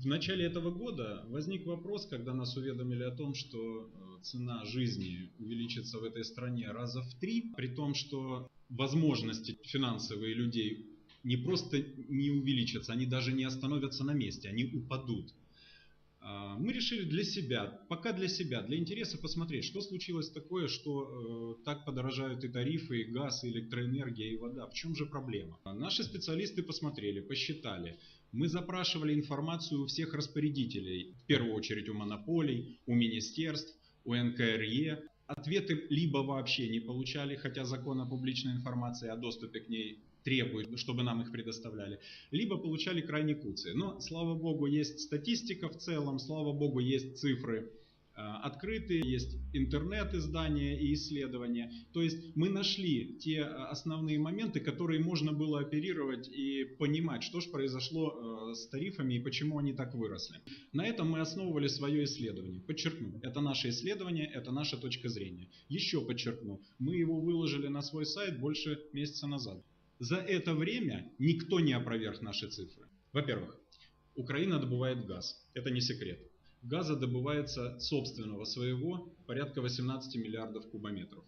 В начале этого года возник вопрос, когда нас уведомили о том, что э, цена жизни увеличится в этой стране раза в три, при том, что возможности финансовые людей не просто не увеличатся, они даже не остановятся на месте, они упадут. А, мы решили для себя, пока для себя, для интереса посмотреть, что случилось такое, что э, так подорожают и тарифы, и газ, и электроэнергия, и вода. В чем же проблема? Наши специалисты посмотрели, посчитали. Мы запрашивали информацию у всех распорядителей, в первую очередь у монополий, у министерств, у НКРЕ. Ответы либо вообще не получали, хотя закон о публичной информации, о доступе к ней требует, чтобы нам их предоставляли, либо получали крайне куцы. Но, слава богу, есть статистика в целом, слава богу, есть цифры открытые, есть интернет-издания и исследования. То есть мы нашли те э, основные моменты, которые можно было оперировать и понимать, что же произошло э, с тарифами и почему они так выросли. На этом мы основывали свое исследование. Подчеркну, это наше исследование, это наша точка зрения. Еще подчеркну, мы его выложили на свой сайт больше месяца назад. За это время никто не опроверг наши цифры. Во-первых, Украина добывает газ. Это не секрет. Газа добывается собственного своего порядка 18 миллиардов кубометров.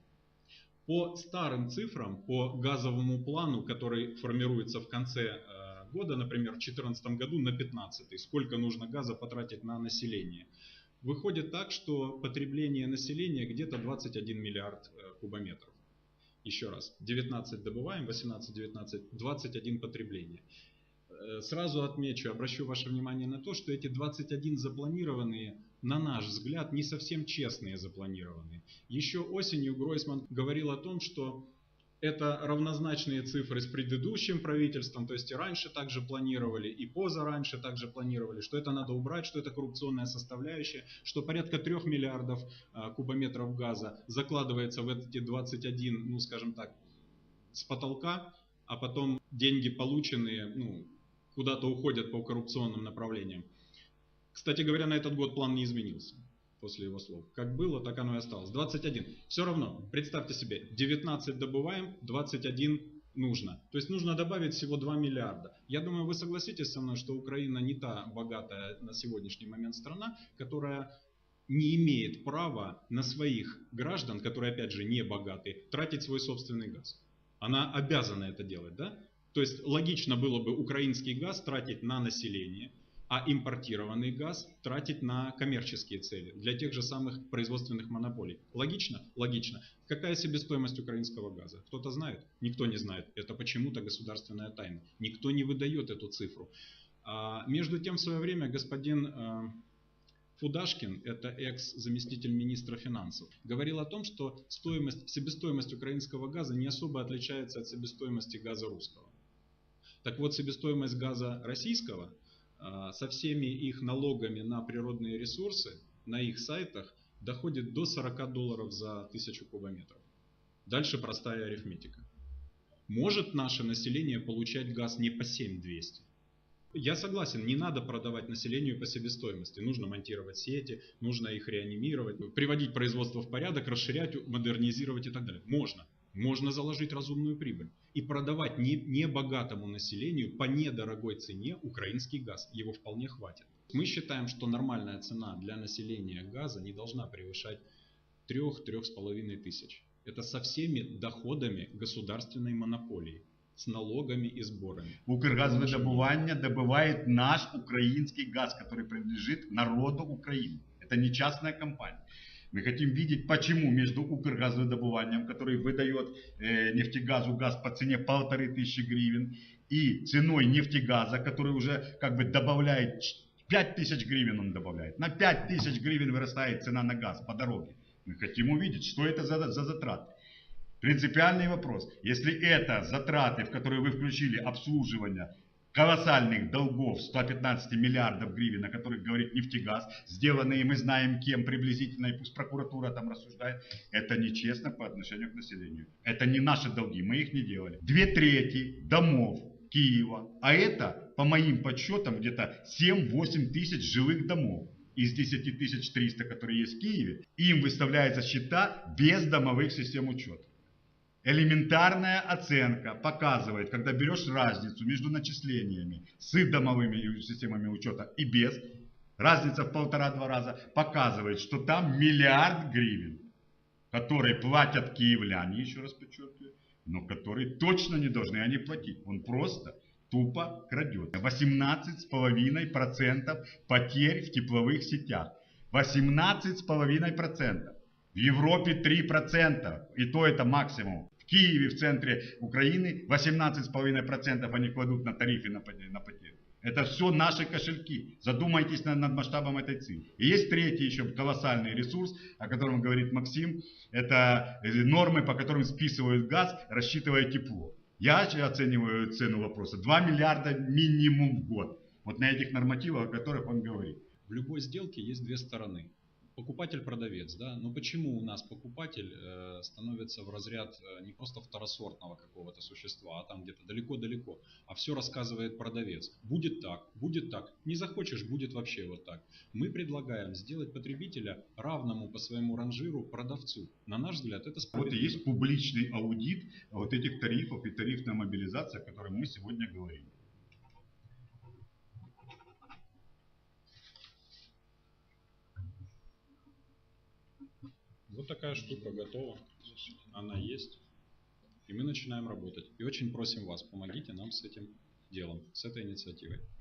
По старым цифрам, по газовому плану, который формируется в конце э, года, например, в 2014 году на 15, сколько нужно газа потратить на население, выходит так, что потребление населения где-то 21 миллиард э, кубометров. Еще раз, 19 добываем, 18, 19, 21 потребление. Э, сразу отмечу, обращу ваше внимание на то, что эти 21 запланированные, на наш взгляд, не совсем честные запланированные. Еще осенью Гройсман говорил о том, что это равнозначные цифры с предыдущим правительством, то есть и раньше также планировали, и позараньше также планировали, что это надо убрать, что это коррупционная составляющая, что порядка 3 миллиардов а, кубометров газа закладывается в эти 21, ну скажем так, с потолка, а потом деньги полученные, ну, куда-то уходят по коррупционным направлениям. Кстати говоря, на этот год план не изменился после его слов. Как было, так оно и осталось. 21. Все равно, представьте себе, 19 добываем, 21 нужно. То есть нужно добавить всего 2 миллиарда. Я думаю, вы согласитесь со мной, что Украина не та богатая на сегодняшний момент страна, которая не имеет права на своих граждан, которые опять же не богаты, тратить свой собственный газ. Она обязана это делать, да? То есть логично было бы украинский газ тратить на население, а импортированный газ тратить на коммерческие цели, для тех же самых производственных монополий. Логично? Логично. Какая себестоимость украинского газа? Кто-то знает? Никто не знает. Это почему-то государственная тайна. Никто не выдает эту цифру. А между тем, в свое время господин э, Фудашкин, это экс-заместитель министра финансов, говорил о том, что стоимость, себестоимость украинского газа не особо отличается от себестоимости газа русского. Так вот, себестоимость газа российского а, со всеми их налогами на природные ресурсы на их сайтах доходит до 40 долларов за 1000 кубометров. Дальше простая арифметика. Может наше население получать газ не по 7200? Я согласен, не надо продавать населению по себестоимости. Нужно монтировать сети, нужно их реанимировать, приводить производство в порядок, расширять, модернизировать и так далее. Можно. Можно заложить разумную прибыль и продавать не, не населению по недорогой цене украинский газ. Его вполне хватит. Мы считаем, что нормальная цена для населения газа не должна превышать 3-3,5 тысяч. Это со всеми доходами государственной монополии, с налогами и сборами. Укргазвыдобывание добывает наш украинский газ, который принадлежит народу Украины. Это не частная компания. Мы хотим видеть, почему между Укргазвыдобыванием, который выдает э, нефтегазу газ по цене полторы тысячи гривен, и ценой нефтегаза, который уже как бы добавляет 5 тысяч гривен он добавляет. На 5 тысяч гривен вырастает цена на газ по дороге. Мы хотим увидеть, что это за, за затраты. Принципиальный вопрос. Если это затраты, в которые вы включили обслуживание колоссальных долгов 115 миллиардов гривен, о которых говорит нефтегаз, сделанные мы знаем кем приблизительно, и пусть прокуратура там рассуждает, это нечестно по отношению к населению. Это не наши долги, мы их не делали. Две трети домов Киева, а это, по моим подсчетам, где-то 7-8 тысяч жилых домов из 10 тысяч 300, которые есть в Киеве, им выставляются счета без домовых систем учета. Элементарная оценка показывает, когда берешь разницу между начислениями с домовыми системами учета и без, разница в полтора-два раза, показывает, что там миллиард гривен, которые платят киевляне, еще раз подчеркиваю, но которые точно не должны они платить. Он просто тупо крадет. 18,5% потерь в тепловых сетях. 18,5%. В Европе 3%. И то это максимум. Киеве, в центре Украины 18,5% они кладут на тарифы на потери. Это все наши кошельки. Задумайтесь над, над масштабом этой цифры. И есть третий еще колоссальный ресурс, о котором говорит Максим. Это нормы, по которым списывают газ, рассчитывая тепло. Я оцениваю цену вопроса 2 миллиарда минимум в год. Вот на этих нормативах, о которых он говорит. В любой сделке есть две стороны покупатель-продавец, да, но почему у нас покупатель э, становится в разряд э, не просто второсортного какого-то существа, а там где-то далеко-далеко, а все рассказывает продавец. Будет так, будет так, не захочешь, будет вообще вот так. Мы предлагаем сделать потребителя равному по своему ранжиру продавцу. На наш взгляд, это справедливо. Вот есть публичный аудит вот этих тарифов и тарифная мобилизация, о которой мы сегодня говорим. Вот такая штука готова. Она есть. И мы начинаем работать. И очень просим вас, помогите нам с этим делом, с этой инициативой.